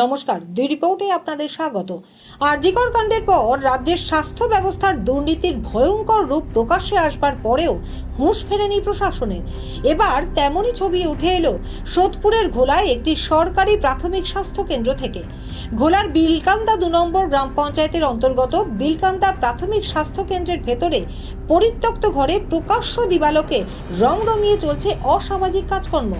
নমস্কার, দুই রিপোর্টে আপনাদের স্বাগত। আরজিকর কাণ্ডের পর রাজ্যের স্বাস্থ্য ব্যবস্থার দুর্নীতির ভয়ঙ্কর রূপ প্রকাশ্যে আসবার পরেও হুঁশ ফেরেনি প্রশাসনের। এবার তেমনই ছবি উঠে এলো সোদপুরের ঘোলায় একটি সরকারি প্রাথমিক স্বাস্থ্য কেন্দ্র থেকে। ঘোলার বিলকান্দা দু নম্বর গ্রাম পঞ্চায়েতের অন্তর্গত বিলকান্দা প্রাথমিক স্বাস্থ্য কেন্দ্রের ভেতরে পরিত্যক্ত ঘরে প্রকাশ্য দিবালোকে রং রঙিয়ে চলছে অসামাজিক কাজকর্ম।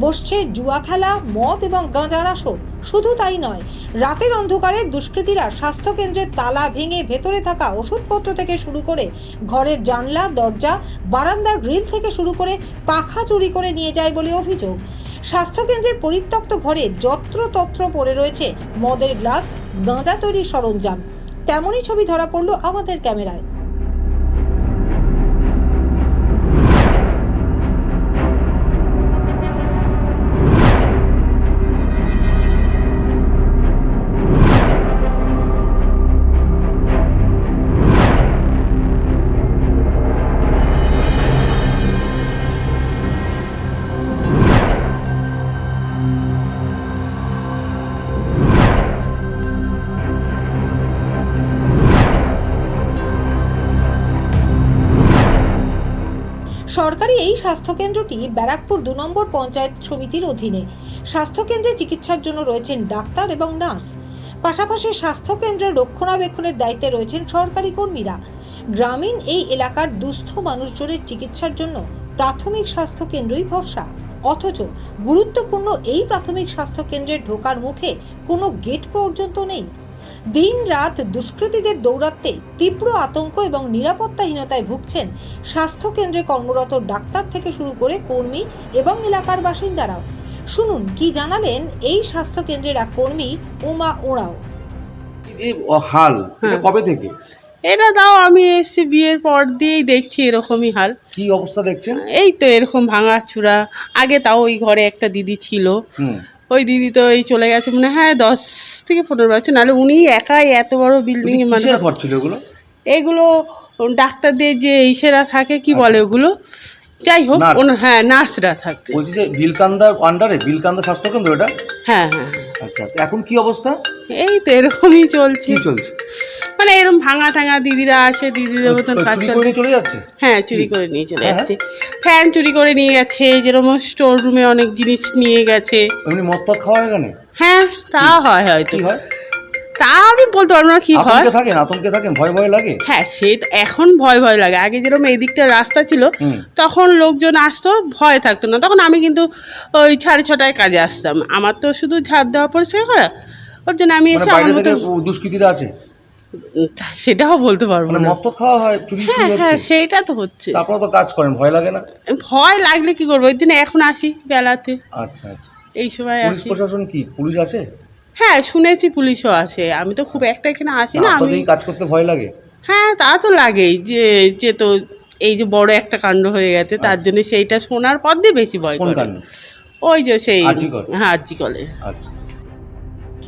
বসছে জুয়া খেলা, মদ এবং গাঁজার আসর। শুধু তাই নয়, রাতের অন্ধকারে দুষ্কৃতীরা স্বাস্থ্য কেন্দ্রের তালা ভেঙে ভেতরে থাকা ওষুধপত্র থেকে শুরু করে ঘরের জানলা, দরজা, বারান্দার গ্রিল থেকে শুরু করে পাখা চুরি করে নিয়ে যায় বলে অভিযোগ। স্বাস্থ্যকেন্দ্রের পরিত্যক্ত ঘরে যত্রতত্র পড়ে রয়েছে মদের গ্লাস, গাঁজা তৈরির সরঞ্জাম। তেমনই ছবি ধরা পড়ল আমাদের ক্যামেরায়। সরকারি এই স্বাস্থ্যকেন্দ্রটি ব্যারাকপুর দু নম্বর পঞ্চায়েত সমিতির অধীনে। স্বাস্থ্যকেন্দ্রে চিকিৎসার জন্য রয়েছেন ডাক্তার এবং নার্স। পাশাপাশি স্বাস্থ্যকেন্দ্রের রক্ষণাবেক্ষণের দায়িত্বে রয়েছেন সরকারি কর্মীরা। গ্রামীণ এই এলাকার দুস্থ মানুষজনের চিকিৎসার জন্য প্রাথমিক স্বাস্থ্যকেন্দ্রই ভরসা। অথচ গুরুত্বপূর্ণ এই প্রাথমিক স্বাস্থ্যকেন্দ্রের ঢোকার মুখে কোনো গেট পর্যন্ত নেই। দিন রাত দুষ্কৃতীদের দৌরাত্মে তীব্র আতঙ্ক এবং নিরাপত্তাহীনতায় ভুগছেন স্বাস্থ্যকেন্দ্রে কর্মরত ডাক্তার থেকে শুরু করে কর্মী এবং এলাকার বাসিন্দারাও। শুনুন কি জানালেন এই স্বাস্থ্যকেন্দ্রের এক কর্মী উমা ওঁরাও। হাল হ্যাঁ। কবে থেকে? এটা দাও আমি এসছি বিয়ের পর দিয়েই দেখছি এরকমই হাল। কি অবস্থা দেখছেন? এই তো এরকম ভাঙা চূড়া আগে তাও ওই ঘরে একটা দিদি ছিল। হুম। ওই দিদি তো এই চলে গেছে। মানে হ্যাঁ দশ থেকে পনেরো বছর। নাহলে উনি একাই এত বড় বিল্ডিং মানে এগুলো? ডাক্তারদের যে ইসেরা থাকে কি বলে ওগুলো? যাই হোক। হ্যাঁ নার্সরা থাকতো। বলছি যে বিলকান্দার আন্ডারে বিলকান্দা স্বাস্থ্যকেন্দ্র এটা? হ্যাঁ হ্যাঁ। আচ্ছা এখন কি অবস্থা? এই তো এরকমই চলছে। কি চলছে? মানে এরকম ভাঙা টাঙা দিদিরা আসে দিদিদের মতন কাজ করে চলে যাচ্ছে? হ্যাঁ চুরি করে নিয়ে চলে হ্যাঁ, যাচ্ছে। ফ্যান চুরি করে নিয়ে গেছে যেরকম স্টোর রুমে অনেক জিনিস নিয়ে গেছে। এমনি মদ খাওয়া হয় এখানে? হ্যাঁ তা হয় হয়তো। হয়? তা আমি বলতে পারব না কি হয়। আতঙ্কে থাকেন আতঙ্কে থাকেন ভয় ভয় লাগে? হ্যাঁ সে তো এখন ভয় ভয় লাগে। আগে যেরকম এই দিকটা রাস্তা ছিল তখন লোকজন আসতো ভয় থাকতো না। তখন আমি কিন্তু ওই সাড়ে ছটায় কাজে আসতাম। আমার তো শুধু ঝাড় দেওয়া পরিষ্কার করা। ওর জন্য আমি মানে এসে আমার মতো দুষ্কৃতীরা আছে সেটাও বলতে পারব মানে না। মদ খাওয়া হয় চুরি হ্যাঁ হ্যাঁ সেইটা তো হচ্ছে। তারপরে তো কাজ করেন ভয় লাগে না? ভয় লাগলে কি করব? ওই দিনে এখন আসি বেলাতে। আচ্ছা আচ্ছা। এই সময় পুলিশ আসি। প্রশাসন কি? পুলিশ আছে হ্যাঁ শুনেছি পুলিশও আসে। আমি তো খুব একটা এখানে আসি না আমি আপনাদের কাজ করতে ভয় লাগে? হ্যাঁ তা তো লাগেই যে যে তো এই যে বড় একটা কাণ্ড হয়ে গেছে তার আচ্ছা। জন্য সেইটা শোনার পর দিয়ে বেশি ভয় কোন করে। কাণ্ড? ওই যে সেই? হ্যাঁ আরজি কলে আচ্ছা।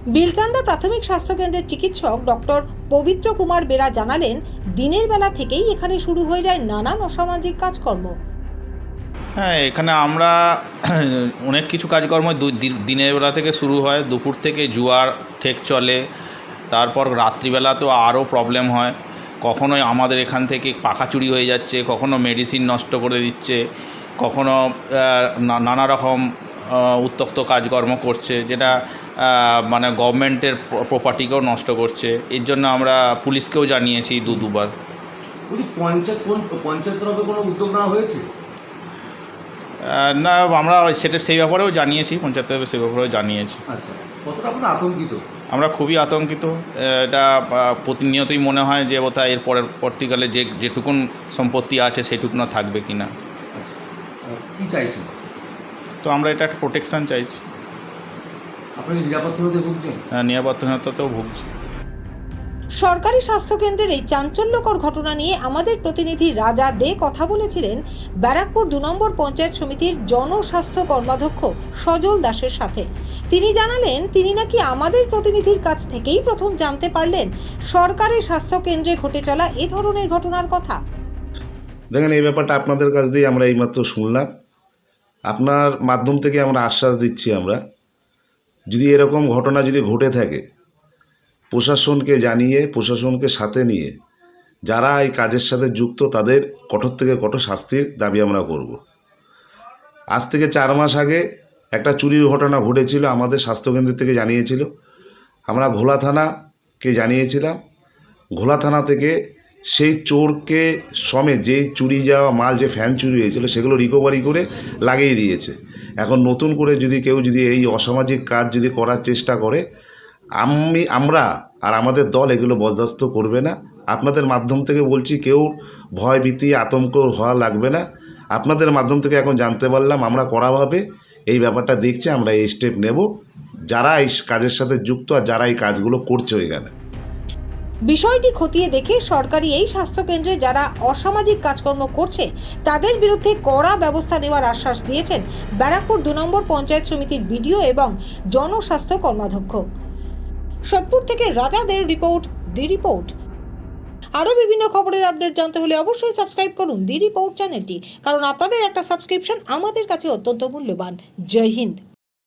বিলকান্দা প্রাথমিক স্বাস্থ্যকেন্দ্রের চিকিৎসক ডক্টর পবিত্র কুমার বেরা জানালেন দিনের বেলা থেকেই এখানে শুরু হয়ে যায় নানান অসামাজিক কাজকর্ম। হ্যাঁ এখানে আমরা অনেক কিছু কাজকর্ম দিনের বেলা থেকে শুরু হয়। দুপুর থেকে জুয়ার ঠেক চলে। তারপর রাত্রিবেলা তো আরও প্রবলেম হয়। কখনো আমাদের এখান থেকে পাখা চুরি হয়ে যাচ্ছে, কখনো মেডিসিন নষ্ট করে দিচ্ছে, কখনো নানা রকম উত্তক্ত কাজকর্ম করছে, যেটা মানে গভর্নমেন্টের প্রপার্টিকেও নষ্ট করছে। এর জন্য আমরা পুলিশকেও জানিয়েছি দু, দুবার। পঞ্চায়েত পঞ্চায়েত তরফে কোনো উদ্যোগ নেওয়া হয়েছে? না আমরা সেটা সেই ব্যাপারেও জানিয়েছি পঞ্চায়েতের সেই ব্যাপারেও জানিয়েছি। আচ্ছা আমরা খুবই আতঙ্কিত। এটা প্রতিনিয়তই মনে হয় যে বোধহয় এর পরের পরবর্তীকালে যে যেটুকুন সম্পত্তি আছে সেটুকুনা থাকবে কি না আচ্ছা আহ, কি চাইছেন? তো আমরা এটা একটা প্রোটেকশান চাইছি। আপনি নিরাপত্তা ভুগছেন? আহ, নিরাপত্তাহীনতাতেও ভুগছি। সরকারি স্বাস্থ্যকেন্দ্রের এই চাঞ্চল্যকর ঘটনা নিয়ে আমাদের প্রতিনিধি রাজা দে কথা বলেছিলেন ব্যারাকপুর দু নম্বর পঞ্চায়েত সমিতির জনস্বাস্থ্য কর্মাধ্যক্ষ সজল দাসের সাথে। তিনি জানালেন, তিনি নাকি আমাদের প্রতিনিধির কাছ থেকেই প্রথম জানতে পারলেন সরকারি স্বাস্থ্যকেন্দ্রে ঘটে চলা এ ধরনের ঘটনার কথা। দেখেন, এই ব্যাপারটা আপনাদের কাছ দিয়ে আমরা এইমাত্র শুনলাম। আপনার মাধ্যম থেকে আমরা আশ্বাস দিচ্ছি আমরা। যদি এরকম ঘটনা যদি ঘটে থাকে প্রশাসনকে জানিয়ে, প্রশাসনকে সাথে নিয়ে যারা এই কাজের সাথে যুক্ত, তাদের কঠোর থেকে কঠোর শাস্তির দাবি আমরা করব। আজ থেকে চার মাস আগে একটা চুরির ঘটনা ঘটেছিল, আমাদের স্বাস্থ্যকেন্দ্র থেকে জানিয়েছিল। আমরা ঘোলা থানাকে জানিয়েছিলাম। ঘোলা থানা থেকে সেই চোরকে সমেত যেই চুরি যাওয়া মাল, যে ফ্যান চুরি হয়েছিল, সেগুলো রিকভারি করে লাগিয়ে দিয়েছে। এখন নতুন করে যদি কেউ যদি এই অসামাজিক কাজ যদি করার চেষ্টা করে আমি, আমরা আর আমাদের দল এগুলো বরদাস্ত করবে না। আপনাদের মাধ্যম থেকে বলছি, কেউ ভয়, ভীতি, আতঙ্ক হওয়া লাগবে না। আপনাদের মাধ্যম থেকে এখন জানতে পারলাম, আমরা কড়াভাবে এই ব্যাপারটা দেখছি, আমরা এই স্টেপ নেব। যারা এই কাজের সাথে যুক্ত আর যারা এই কাজগুলো করছে ওইখানে বিষয়টি খতিয়ে দেখে সরকারি এই স্বাস্থ্যকেন্দ্রে যারা অসামাজিক কাজকর্ম করছে, তাদের বিরুদ্ধে কড়া ব্যবস্থা নেওয়ার আশ্বাস দিয়েছেন ব্যারাকপুর দু নম্বর পঞ্চায়েত সমিতির বিডিও এবং জনস্বাস্থ্য কর্মাধ্যক্ষ। সোদপুর থেকে রাজাদের রিপোর্ট, দি রিপোর্ট। আরও বিভিন্ন খবরের আপডেট জানতে হলে অবশ্যই সাবস্ক্রাইব করুন দি রিপোর্ট চ্যানেলটি, কারণ আপনাদের একটা সাবস্ক্রিপশন আমাদের কাছে অত্যন্ত মূল্যবান। জয় হিন্দ।